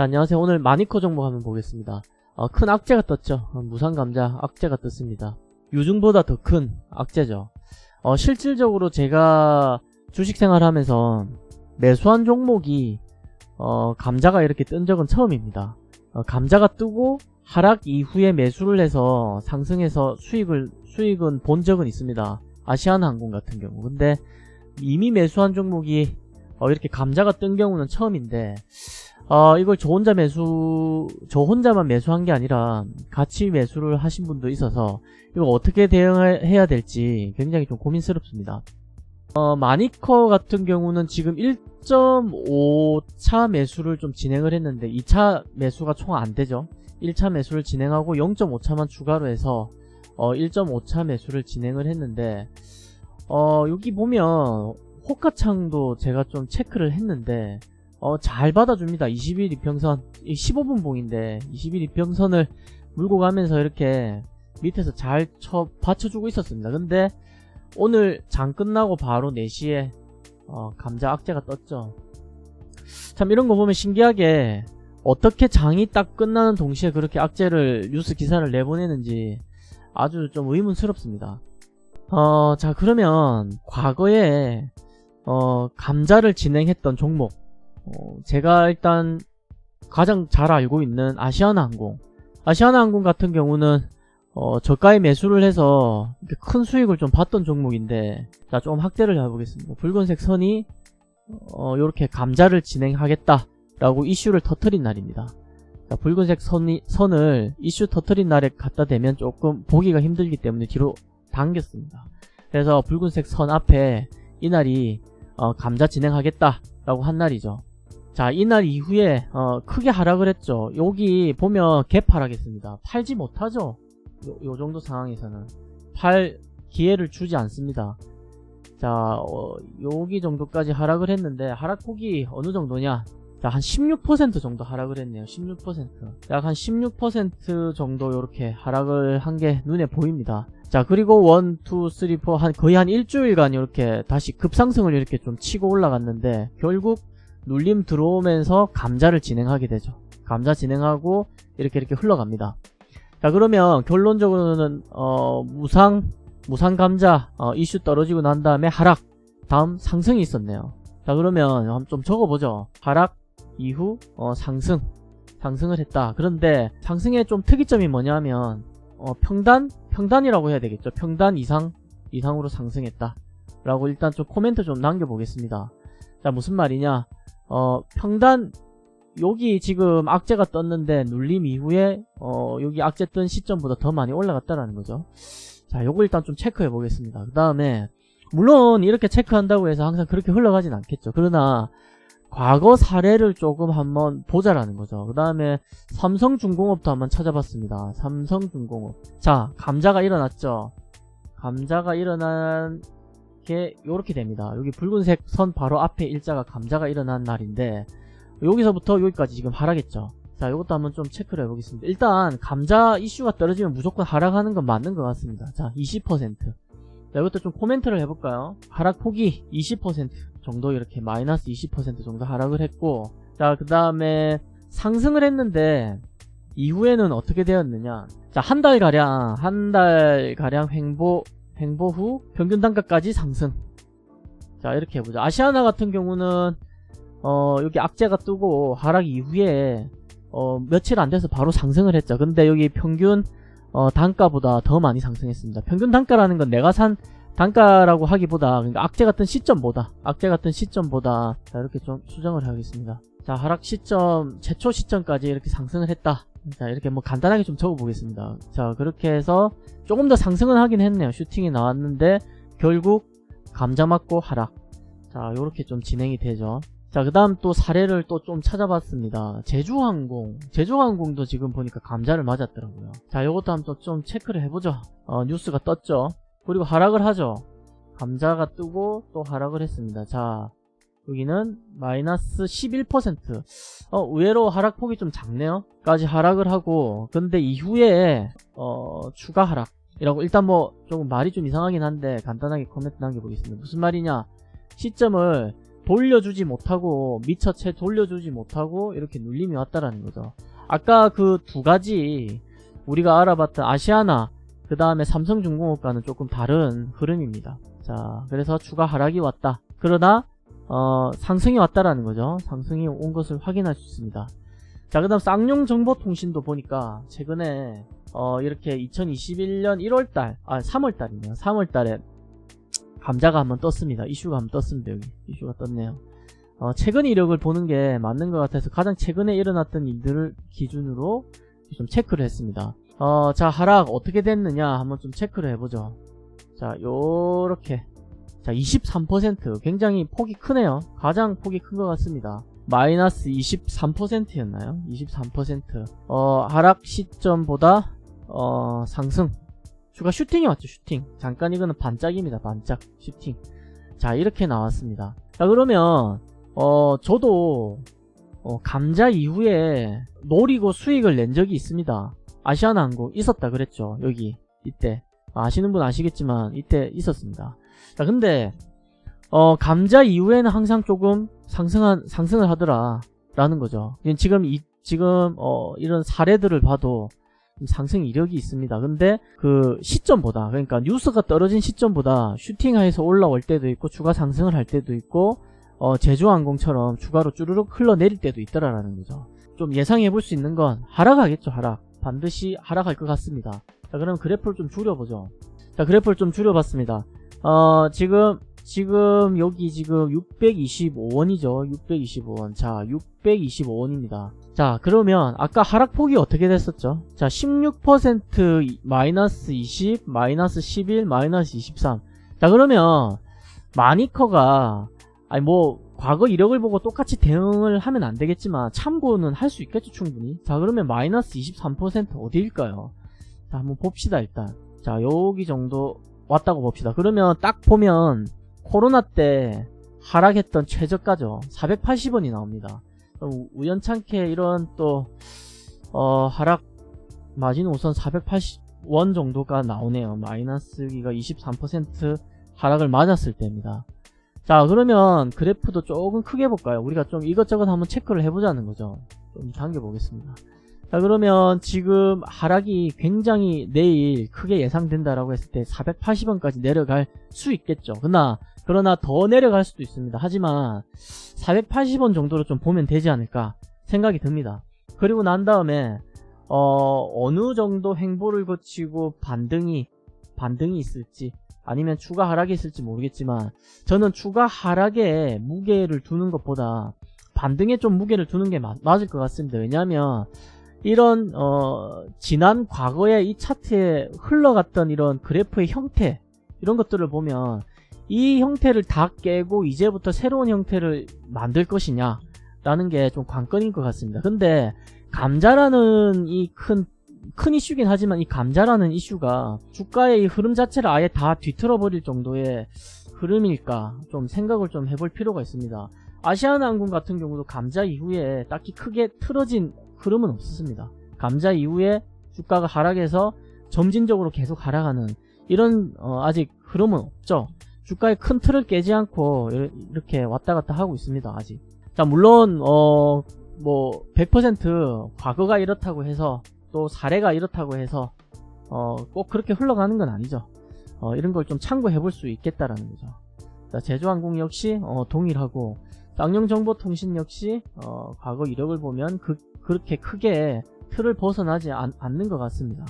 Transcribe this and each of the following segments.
자, 안녕하세요. 오늘 마니커 종목 한번 보겠습니다. 어, 큰 악재가 떴죠. 어, 무상감자 악재가 떴습니다. 유중보다 더 큰 악재죠. 어, 실질적으로 제가 주식 생활 하면서 매수한 종목이 어, 감자가 이렇게 뜬 적은 처음입니다. 어, 감자가 뜨고 하락 이후에 매수를 해서 상승해서 수익을 수익은 본 적은 있습니다. 아시아나항공 같은 경우. 근데 이미 매수한 종목이 어, 이렇게 감자가 뜬 경우는 처음인데 어, 이걸 저 혼자 매수, 저 혼자만 매수한 게 아니라 같이 매수를 하신 분도 있어서 이거 어떻게 대응해야 될지 굉장히 좀 고민스럽습니다. 어, 마니커 같은 경우는 지금 1.5차 매수를 좀 진행을 했는데 2차 매수가 총 안 되죠. 1차 매수를 진행하고 0.5차만 추가로 해서 어, 1.5차 매수를 진행을 했는데 어, 여기 보면 호가창도 제가 좀 체크를 했는데 어, 잘 받아줍니다. 20일 이평선, 15분 봉인데 20일 이평선을 물고 가면서 이렇게 밑에서 잘 쳐, 받쳐주고 있었습니다. 근데 오늘 장 끝나고 바로 4시에 어, 감자 악재가 떴죠. 참 이런 거 보면 신기하게 어떻게 장이 딱 끝나는 동시에 그렇게 악재를 뉴스 기사를 내보내는지 아주 좀 의문스럽습니다. 어, 자 그러면 과거에 어, 감자를 진행했던 종목 어, 제가 일단 가장 잘 알고 있는 아시아나 항공. 아시아나 항공 같은 경우는 어, 저가에 매수를 해서 큰 수익을 좀 봤던 종목인데 자 좀 확대를 해보겠습니다. 붉은색 선이 어, 이렇게 감자를 진행하겠다 라고 이슈를 터트린 날입니다. 자, 붉은색 선이, 선을 이슈 터트린 날에 갖다 대면 조금 보기가 힘들기 때문에 뒤로 당겼습니다. 그래서 붉은색 선 앞에 이날이 어, 감자 진행하겠다 라고 한 날이죠 자, 이날 이후에 어, 크게 하락을 했죠. 여기 보면 갭 하락했습니다. 팔지 못하죠. 요, 요 정도 상황에서는 팔 기회를 주지 않습니다. 자, 어, 여기 정도까지 하락을 했는데 하락폭이 어느 정도냐? 자, 한16% 정도 하락을 했네요. 16%. 약 한 16% 정도 이렇게 하락을 한 게 눈에 보입니다. 자, 그리고 1, 2, 3, 4, 한, 거의 한 일주일간 이렇게 다시 급상승을 이렇게 좀 치고 올라갔는데, 결국 눌림 들어오면서 감자를 진행하게 되죠. 감자 진행하고 이렇게 이렇게 흘러갑니다. 자 그러면 결론적으로는 어, 무상 무상 감자 어, 이슈 떨어지고 난 다음에 하락 다음 상승이 있었네요. 자 그러면 좀 적어보죠. 하락 이후 어, 상승 상승을 했다. 그런데 상승의 좀 특이점이 뭐냐면 어, 평단 평단이라고 해야 되겠죠. 평단 이상 이상으로 상승했다. 라고 일단 좀 코멘트 좀 남겨보겠습니다. 자 무슨 말이냐 어, 평단 여기 지금 악재가 떴는데 눌림 이후에 어, 여기 악재 뜬 시점보다 더 많이 올라갔다라는 거죠. 자, 요거 일단 좀 체크해 보겠습니다. 그 다음에 물론 이렇게 체크한다고 해서 항상 그렇게 흘러가진 않겠죠. 그러나 과거 사례를 조금 한번 보자라는 거죠. 그 다음에 삼성중공업도 한번 찾아봤습니다. 삼성중공업. 자, 감자가 일어났죠. 감자가 일어난 게 요렇게 됩니다. 여기 붉은색 선 바로 앞에 일자가 감자가 일어난 날인데 여기서부터 여기까지 지금 하락했죠. 자, 이것도 한번 좀 체크를 해보겠습니다. 일단 감자 이슈가 떨어지면 무조건 하락하는 건 맞는 것 같습니다. 자, 20%. 자, 이것도 좀 코멘트를 해볼까요? 하락 폭이 20% 정도 이렇게 마이너스 20% 정도 하락을 했고 자, 그 다음에 상승을 했는데 이후에는 어떻게 되었느냐 자, 한 달가량 한 달가량 횡보 횡보 후 평균 단가까지 상승. 자 이렇게 해보자. 아시아나 같은 경우는 어 여기 악재가 뜨고 하락 이후에 어 며칠 안 돼서 바로 상승을 했죠. 근데 여기 평균 어 단가보다 더 많이 상승했습니다. 평균 단가라는 건 내가 산 단가라고 하기보다 그러니까 악재 같은 시점보다 악재 같은 시점보다 자 이렇게 좀 수정을 하겠습니다. 자 하락 시점 최초 시점까지 이렇게 상승을 했다. 자 이렇게 뭐 간단하게 좀 적어 보겠습니다. 자 그렇게 해서 조금 더 상승은 하긴 했네요. 슈팅이 나왔는데 결국 감자 맞고 하락. 자 요렇게 좀 진행이 되죠. 자그 다음 또 사례를 또 좀 찾아봤습니다. 제주항공. 제주항공도 지금 보니까 감자를 맞았더라고요. 자 요것도 한번 또좀 체크를 해보죠. 어 뉴스가 떴죠. 그리고 하락을 하죠. 감자가 뜨고 또 하락을 했습니다. 자 여기는 마이너스 11% 어, 의외로 하락폭이 좀 작네요 까지 하락을 하고 근데 이후에 어, 추가 하락이라고 일단 뭐 조금 말이 좀 이상하긴 한데 간단하게 코멘트 남겨보겠습니다 무슨 말이냐 시점을 돌려주지 못하고 미처 채 돌려주지 못하고 이렇게 눌림이 왔다라는 거죠. 아까 그 두 가지 우리가 알아봤던 아시아나 그 다음에 삼성중공업과는 조금 다른 흐름입니다. 자, 그래서 추가 하락이 왔다. 그러나 어, 상승이 왔다라는 거죠. 상승이 온 것을 확인할 수 있습니다. 자, 그 다음 쌍용정보통신도 보니까 최근에 어, 이렇게 2021년 1월달, 아 3월달이네요. 3월달에 감자가 한번 떴습니다. 이슈가 한번 떴습니다. 여기 이슈가 떴네요. 어, 최근 이력을 보는 게 맞는 것 같아서 가장 최근에 일어났던 일들을 기준으로 좀 체크를 했습니다. 어, 자 하락 어떻게 됐느냐 한번 좀 체크를 해보죠. 자 요렇게 자 23% 굉장히 폭이 크네요. 가장 폭이 큰 것 같습니다. 마이너스 23%였나요? 23% 어, 하락 시점보다 어, 상승. 추가 슈팅이 왔죠 슈팅. 잠깐 이거는 반짝입니다 반짝 슈팅. 자 이렇게 나왔습니다. 자 그러면 어 저도 어, 감자 이후에 노리고 수익을 낸 적이 있습니다. 아시아나항공 있었다 그랬죠 여기. 이때. 아시는 분 아시겠지만 이때 있었습니다 자 근데 어 감자 이후에는 항상 조금 상승한 상승을 하더라 라는 거죠 지금 이 지금 어 이런 사례들을 봐도 좀 상승 이력이 있습니다. 근데 그 시점보다 그러니까 뉴스가 떨어진 시점보다 슈팅하에서 올라올 때도 있고 추가 상승을 할 때도 있고 어 제주항공처럼 추가로 쭈르륵 흘러내릴 때도 있더라라는 거죠. 좀 예상해 볼 수 있는 건 하락하겠죠 하락. 반드시 하락할 것 같습니다. 자 그럼 그래프를 좀 줄여보죠. 자 그래프를 좀 줄여봤습니다. 어 지금 지금 여기 지금 625원이죠. 625원. 자 625원입니다. 자 그러면 아까 하락폭이 어떻게 됐었죠 자 16% 마이너스 20 마이너스 11 마이너스 23 자 그러면 마니커가 아니 뭐 과거 이력을 보고 똑같이 대응을 하면 안 되겠지만 참고는 할 수 있겠죠 충분히 자 그러면 마이너스 23% 어디일까요 자 한번 봅시다 일단 자 여기 정도 왔다고 봅시다 그러면 딱 보면 코로나 때 하락했던 최저가죠 480원이 나옵니다 우- 우연찮게 이런 또 어, 하락 마진 우선 480원 정도가 나오네요. 마이너스기가 23% 하락을 맞았을 때입니다. 자 그러면 그래프도 조금 크게 볼까요? 우리가 좀 이것저것 한번 체크를 해보자는 거죠. 좀 당겨보겠습니다. 자 그러면 지금 하락이 굉장히 내일 크게 예상된다라고 했을 때 480원까지 내려갈 수 있겠죠. 그러나 그러나 더 내려갈 수도 있습니다. 하지만 480원 정도로 좀 보면 되지 않을까 생각이 듭니다. 그리고 난 다음에 어, 어느 정도 행보를 거치고 반등이 반등이 있을지 아니면 추가 하락이 있을지 모르겠지만 저는 추가 하락에 무게를 두는 것보다 반등에 좀 무게를 두는 게 마- 맞을 것 같습니다. 왜냐하면 이런 어, 지난 과거에 이 차트에 흘러갔던 이런 그래프의 형태 이런 것들을 보면 이 형태를 다 깨고 이제부터 새로운 형태를 만들 것이냐 라는 게 좀 관건인 것 같습니다. 근데 감자라는 이큰큰 이슈긴 하지만 이 감자라는 이슈가 주가의 이 흐름 자체를 아예 다 뒤틀어 버릴 정도의 흐름일까 좀 생각을 좀 해볼 필요가 있습니다. 아시아나항공 같은 경우도 감자 이후에 딱히 크게 틀어진 흐름은 없었습니다. 감자 이후에 주가가 하락해서 점진적으로 계속 하락하는 이런 어, 아직 흐름은 없죠. 주가의 큰 틀을 깨지 않고 이렇게 왔다 갔다 하고 있습니다. 아직. 자 물론 어 뭐 100% 과거가 이렇다고 해서 또 사례가 이렇다고 해서 어 꼭 그렇게 흘러가는 건 아니죠. 어 이런 걸 좀 참고해 볼 수 있겠다라는 거죠. 자 제주항공 역시 어 동일하고 쌍용정보통신 역시 어 과거 이력을 보면 그 그렇게 크게 틀을 벗어나지 않, 않는 것 같습니다.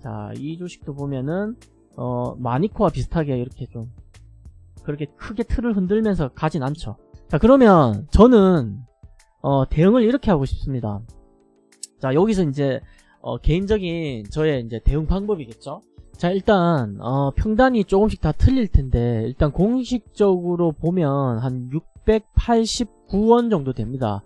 자 이 주식도 보면은 어 마니코와 비슷하게 이렇게 좀 그렇게 크게 틀을 흔들면서 가진 않죠. 자, 그러면 저는 어, 대응을 이렇게 하고 싶습니다. 자, 여기서 이제 어, 개인적인 저의 이제 대응 방법이겠죠. 자, 일단 어, 평단이 조금씩 다 틀릴 텐데 일단 공식적으로 보면 한 689원 정도 됩니다.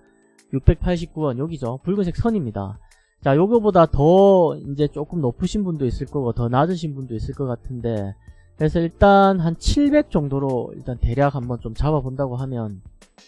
689원 여기죠. 붉은색 선입니다. 자, 요거보다 더 이제 조금 높으신 분도 있을 거고 더 낮으신 분도 있을 것 같은데 그래서 일단 한 700 정도로 일단 대략 한번 좀 잡아본다고 하면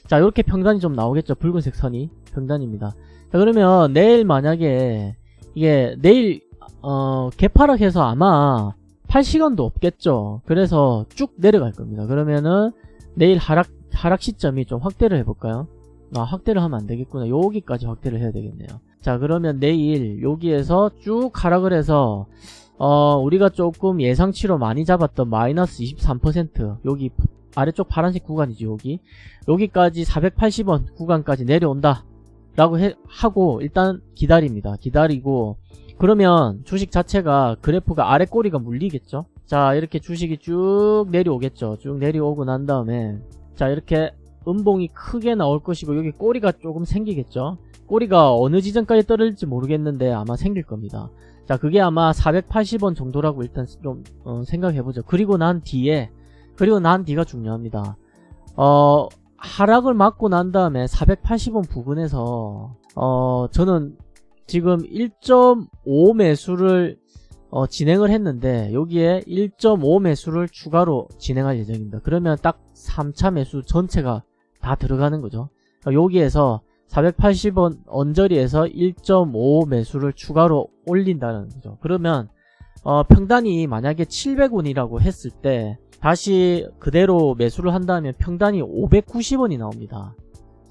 자 이렇게 평단이 좀 나오겠죠 붉은색 선이 평단입니다 자 그러면 내일 만약에 이게 내일 어 개파락해서 아마 팔 시간도 없겠죠 그래서 쭉 내려갈 겁니다 그러면은 내일 하락 하락 시점이 좀 확대를 해볼까요? 아, 확대를 하면 안 되겠구나. 여기까지 확대를 해야 되겠네요. 자, 그러면 내일 여기에서 쭉 하락을 해서 어, 우리가 조금 예상치로 많이 잡았던 마이너스 23% 여기 아래쪽 파란색 구간이죠, 여기. 여기까지 480원 구간까지 내려온다. 라고 해, 하고 일단 기다립니다. 기다리고 그러면 주식 자체가 그래프가 아래 꼬리가 물리겠죠? 자, 이렇게 주식이 쭉 내려오겠죠. 쭉 내려오고 난 다음에 자, 이렇게 음봉이 크게 나올 것이고 여기 꼬리가 조금 생기겠죠? 꼬리가 어느 지점까지 떨어질지 모르겠는데 아마 생길 겁니다. 자, 그게 아마 480원 정도라고 일단 좀 어, 생각해보죠. 그리고 난 뒤에 그리고 난 뒤가 중요합니다. 어, 하락을 맞고 난 다음에 480원 부근에서 어, 저는 지금 1.5 매수를 어, 진행을 했는데 여기에 1.5 매수를 추가로 진행할 예정입니다. 그러면 딱 3차 매수 전체가 다 들어가는 거죠. 그러니까 여기에서 480원 언저리에서 1.5 매수를 추가로 올린다는 거죠. 그러면 어, 평단이 만약에 700원이라고 했을 때 다시 그대로 매수를 한다면 평단이 590원이 나옵니다.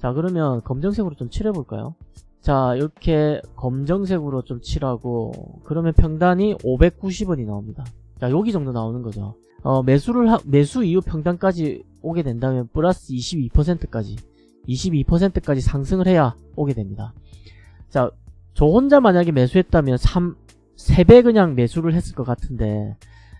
자 그러면 검정색으로 좀 칠해볼까요? 자 이렇게 검정색으로 좀 칠하고 그러면 평단이 590원이 나옵니다. 자 여기 정도 나오는 거죠. 어, 매수를 하, 매수 이후 평단까지 오게 된다면 플러스 22%까지 22%까지 상승을 해야 오게 됩니다. 자, 저 혼자 만약에 매수했다면 3, 3배 그냥 매수를 했을 것 같은데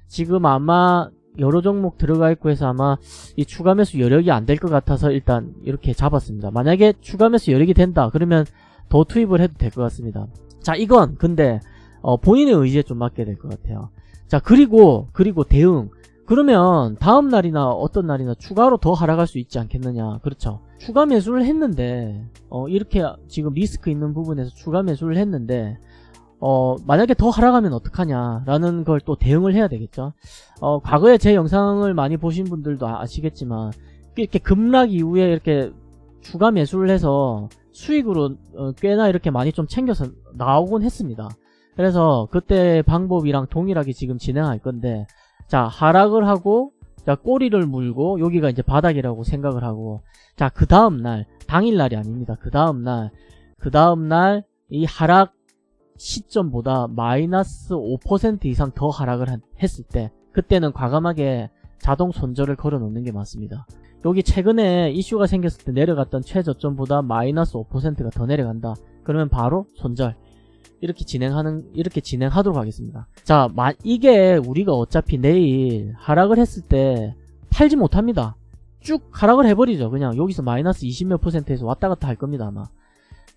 지금 아마 여러 종목 들어가 있고 해서 아마 이 추가 매수 여력이 안 될 것 같아서 일단 이렇게 잡았습니다. 만약에 추가 매수 여력이 된다 그러면 더 투입을 해도 될 것 같습니다. 자, 이건 근데 어, 본인의 의지에 좀 맡게 될 것 같아요. 자, 그리고 그리고 대응 그러면 다음 날이나 어떤 날이나 추가로 더 하락할 수 있지 않겠느냐. 그렇죠. 추가 매수를 했는데 어 이렇게 지금 리스크 있는 부분에서 추가 매수를 했는데 어 만약에 더 하락하면 어떡하냐 라는 걸 또 대응을 해야 되겠죠. 어 과거에 제 영상을 많이 보신 분들도 아- 아시겠지만 이렇게 급락 이후에 이렇게 추가 매수를 해서 수익으로 어, 꽤나 이렇게 많이 좀 챙겨서 나오곤 했습니다. 그래서 그때 방법이랑 동일하게 지금 진행할 건데 자, 하락을 하고, 자, 꼬리를 물고, 여기가 이제 바닥이라고 생각을 하고, 자, 그 다음날, 당일날이 아닙니다. 그 다음날, 그 다음날, 이 하락 시점보다 마이너스 5% 이상 더 하락을 한- 했을 때, 그때는 과감하게 자동 손절을 걸어 놓는 게 맞습니다. 여기 최근에 이슈가 생겼을 때 내려갔던 최저점보다 마이너스 5%가 더 내려간다. 그러면 바로 손절. 이렇게 진행하는 이렇게 진행하도록 하겠습니다. 자, 마, 이게 우리가 어차피 내일 하락을 했을 때 팔지 못합니다. 쭉 하락을 해버리죠. 그냥 여기서 마이너스 20몇 퍼센트에서 왔다 갔다 할 겁니다 아마.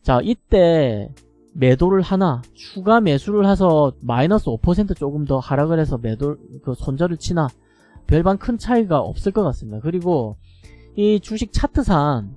자, 이때 매도를 하나 추가 매수를 해서 마이너스 5% 조금 더 하락을 해서 매도 그 손절을 치나 별반 큰 차이가 없을 것 같습니다. 그리고 이 주식 차트상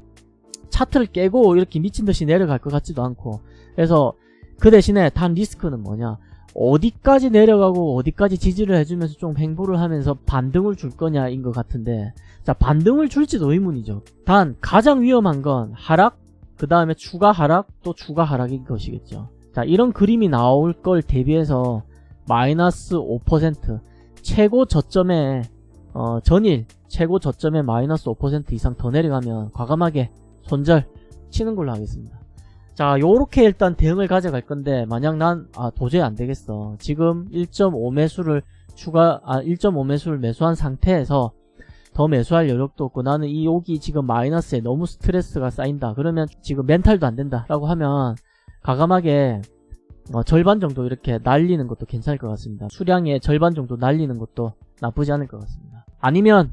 차트를 깨고 이렇게 미친 듯이 내려갈 것 같지도 않고 그래서 그 대신에 단 리스크는 뭐냐? 어디까지 내려가고 어디까지 지지를 해주면서 좀 횡보를 하면서 반등을 줄 거냐인 것 같은데 자 반등을 줄지도 의문이죠. 단 가장 위험한 건 하락 그 다음에 추가 하락 또 추가 하락인 것이겠죠. 자 이런 그림이 나올 걸 대비해서 마이너스 5% 최고 저점에 어, 전일 최고 저점에 마이너스 5% 이상 더 내려가면 과감하게 손절 치는 걸로 하겠습니다 자, 요렇게 일단 대응을 가져갈 건데, 만약 난, 아, 도저히 안 되겠어. 지금 1.5 매수를 추가, 아, 1.5 매수를 매수한 상태에서 더 매수할 여력도 없고, 나는 이 여기 지금 마이너스에 너무 스트레스가 쌓인다. 그러면 지금 멘탈도 안 된다. 라고 하면, 과감하게, 어, 절반 정도 이렇게 날리는 것도 괜찮을 것 같습니다. 수량의 절반 정도 날리는 것도 나쁘지 않을 것 같습니다. 아니면,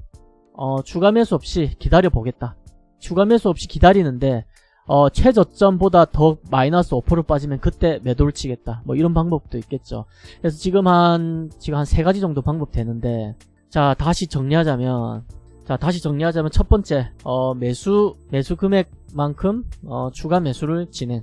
어, 추가 매수 없이 기다려 보겠다. 추가 매수 없이 기다리는데, 어, 최저점보다 더 마이너스 5% 빠지면 그때 매도를 치겠다. 뭐 이런 방법도 있겠죠. 그래서 지금 한, 지금 한 세 가지 정도 방법 되는데, 자, 다시 정리하자면, 자, 다시 정리하자면 첫 번째, 어, 매수, 매수 금액만큼, 어, 추가 매수를 진행.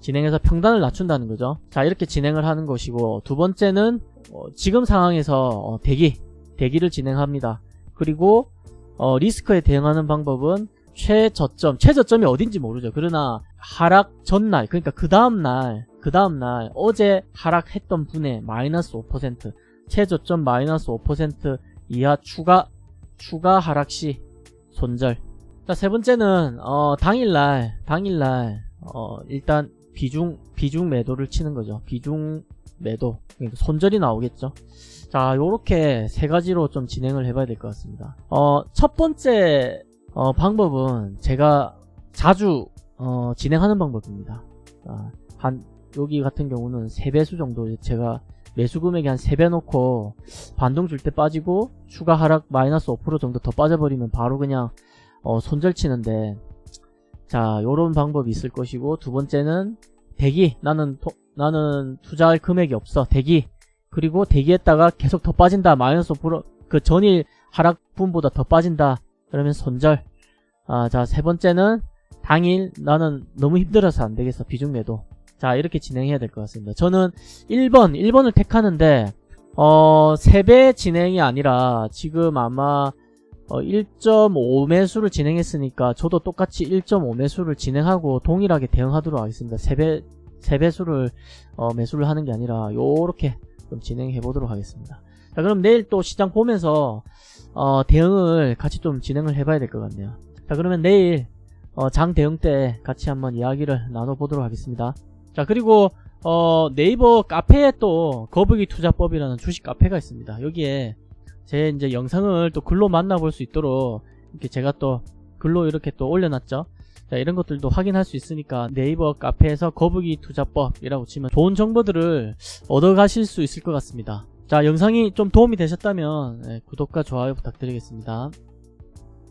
진행해서 평단을 낮춘다는 거죠. 자, 이렇게 진행을 하는 것이고, 두 번째는, 어, 지금 상황에서, 어, 대기, 대기를 진행합니다. 그리고, 어, 리스크에 대응하는 방법은, 최저점, 최저점이 어딘지 모르죠. 그러나 하락 전날, 그러니까 그 다음날, 그 다음날 어제 하락했던 분의 마이너스 5%, 최저점 마이너스 5% 이하 추가 추가 하락 시 손절 자, 세 번째는, 어, 당일날, 당일날, 어, 일단 비중, 비중 매도를 치는 거죠. 비중 매도. 그러니까 손절이 나오겠죠. 자, 요렇게 세 가지로 좀 진행을 해봐야 될 것 같습니다. 어, 첫 번째, 어, 방법은 제가 자주, 어, 진행하는 방법입니다. 아, 한, 여기 같은 경우는 3배수 정도 제가 매수 금액이 한 3배 놓고 반동 줄 때 빠지고 추가 하락 마이너스 5% 정도 더 빠져버리면 바로 그냥 어, 손절 치는데 자 요런 방법이 있을 것이고 두 번째는 대기. 나는 토- 나는 투자할 금액이 없어. 대기. 그리고 대기했다가 계속 더 빠진다. 마이너스 5%그 전일 하락분보다 더 빠진다 그러면 손절 아, 자 세 번째는 당일 나는 너무 힘들어서 안 되겠어 비중 매도 자 이렇게 진행해야 될 것 같습니다 저는 1번 1번을 택하는데 어 3배 진행이 아니라 지금 아마 어, 1.5 매수를 진행했으니까 저도 똑같이 1.5 매수를 진행하고 동일하게 대응하도록 하겠습니다. 3배, 3배수를 어, 매수를 하는 게 아니라 요렇게 좀 진행해 보도록 하겠습니다. 자 그럼 내일 또 시장 보면서 어, 대응을 같이 좀 진행을 해봐야 될 것 같네요. 자 그러면 내일 어, 장 대응 때 같이 한번 이야기를 나눠보도록 하겠습니다. 자 그리고 어, 네이버 카페에 또 거북이 투자법이라는 주식 카페가 있습니다. 여기에 제 이제 영상을 또 글로 만나볼 수 있도록 이렇게 제가 또 글로 이렇게 또 올려놨죠. 자, 이런 것들도 확인할 수 있으니까 네이버 카페에서 거북이 투자법이라고 치면 좋은 정보들을 얻어가실 수 있을 것 같습니다. 자, 영상이 좀 도움이 되셨다면 예, 구독과 좋아요 부탁드리겠습니다.